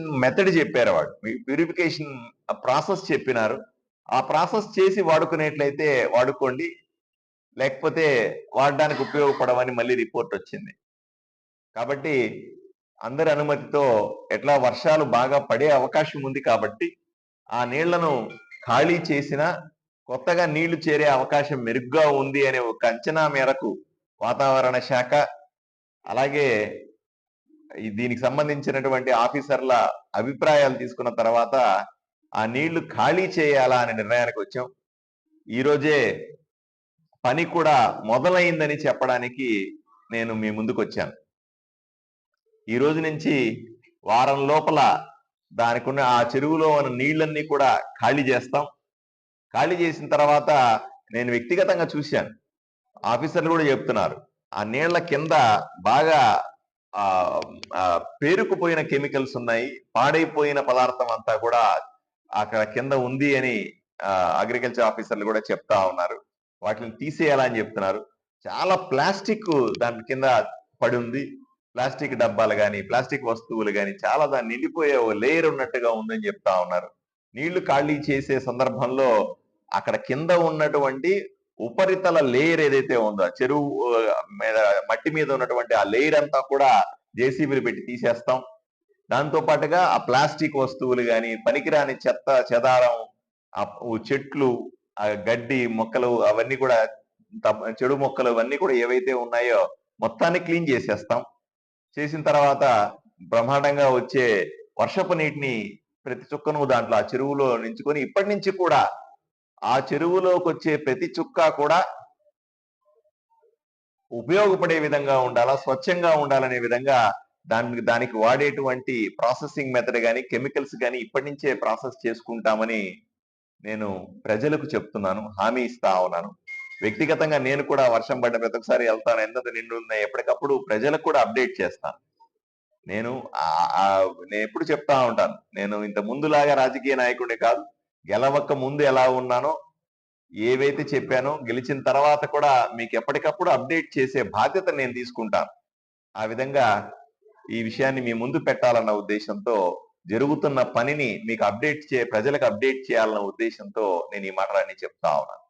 Purification method చెప్పారు వాడు. Purification process చెప్పినారు. ఆ ప్రాసెస్ చేసి వాడుకునేట్లయితే వాడుకోండి. లేకపోతే వాడడానికి ఉపయోగపడవని మళ్ళీ రిపోర్ట్ వచ్చింది. కాబట్టి అందరి అనుమతితో ఎట్లా వర్షాలు బాగా పడే అవకాశం ఉంది కాబట్టి ఆ నీళ్ళను ఖాళీ చేసిన కొత్తగా నీళ్ళు చేరే అవకాశం మెరుగ్గా ఉంది అనే ఒక అంచనా మేరకు వాతావరణ శాఖ అలాగే దీనికి సంబంధించినటువంటి ఆఫీసర్ల అభిప్రాయాలు తీసుకున్న తర్వాత ఆ నీళ్ళు ఖాళీ చేయాలా అనే నిర్ణయానికి వచ్చాం. ఈ రోజే పని కూడా మొదలైందని చెప్పడానికి నేను మీ ముందుకు వచ్చాను. ఈ రోజు నుంచి వారం లోపల దానికి ఉన్న ఆ చెరువులో ఉన్న నీళ్ళన్నీ కూడా ఖాళీ చేస్తాం. ఖాళీ చేసిన తర్వాత నేను వ్యక్తిగతంగా చూశాను. ఆఫీసర్లు కూడా చెప్తున్నారు ఆ నీళ్ళ కింద బాగా పేరుకుపోయిన కెమికల్స్ ఉన్నాయి పాడైపోయిన పదార్థం అంతా కూడా అక్కడ కింద ఉంది అని అగ్రికల్చర్ ఆఫీసర్లు కూడా చెప్తా ఉన్నారు. వాటిని తీసేయాలని చెప్తున్నారు. చాలా ప్లాస్టిక్ దాని కింద పడి ఉంది. ప్లాస్టిక్ డబ్బాలు కానీ ప్లాస్టిక్ వస్తువులు కానీ చాలా దాన్ని నిండిపోయే ఓ లేయర్ ఉన్నట్టుగా ఉందని చెప్తా ఉన్నారు. నీళ్ళు ఖాళీ చేసే సందర్భంలో అక్కడ కింద ఉన్నటువంటి ఉపరితల లేయర్ ఏదైతే ఉందో చెరువు మీద మట్టి మీద ఉన్నటువంటి ఆ లేయర్ అంతా కూడా జేసీబీలు పెట్టి తీసేస్తాం. దాంతో పాటుగా ఆ ప్లాస్టిక్ వస్తువులు కానీ పనికిరాని చెత్త చెదారం ఆ చెట్లు ఆ గడ్డి మొక్కలు అవన్నీ కూడా చెడు మొక్కలు అవన్నీ కూడా ఏవైతే ఉన్నాయో మొత్తాన్ని క్లీన్ చేసేస్తాం. చేసిన తర్వాత బ్రహ్మాండంగా వచ్చే వర్షపు నీటిని ప్రతి చుక్కను దాంట్లో ఆ చెరువులో నించుకొని ఇప్పటి నుంచి కూడా ఆ చెరువులోకి వచ్చే ప్రతి చుక్క కూడా ఉపయోగపడే విధంగా ఉండాలా స్వచ్ఛంగా ఉండాలనే విధంగా దానికి దానికి వాడేటువంటి ప్రాసెసింగ్ మెథడ్ కానీ కెమికల్స్ కానీ ఇప్పటి నుంచే ప్రాసెస్ చేసుకుంటామని నేను ప్రజలకు చెప్తున్నాను హామీ ఇస్తా ఉన్నాను. వ్యక్తిగతంగా నేను కూడా వర్షం పడ్డ ప్రతి ఒక్కసారి వెళ్తాను ఎంత నిండు ఉన్నాయి ఎప్పటికప్పుడు ప్రజలకు కూడా అప్డేట్ చేస్తాను నేను ఆ- నేను ఎప్పుడు చెప్తా ఉంటాను నేను ఇంత ముందులాగా రాజకీయ నాయకుడే కాదు గెలవక ముందు ఎలా ఉన్నానో ఏవైతే చెప్పానో గెలిచిన తర్వాత కూడా మీకు ఎప్పటికప్పుడు అప్డేట్ చేసే బాధ్యత నేను తీసుకుంటాను. ఆ విధంగా ఈ విషయాన్ని మీ ముందు పెట్టాలన్న ఉద్దేశంతో జరుగుతున్న పనిని మీకు అప్డేట్ చే ప్రజలకు అప్డేట్ చేయాలన్న ఉద్దేశంతో నేను ఈ మాటలన్నీ చెప్తా ఉన్నాను.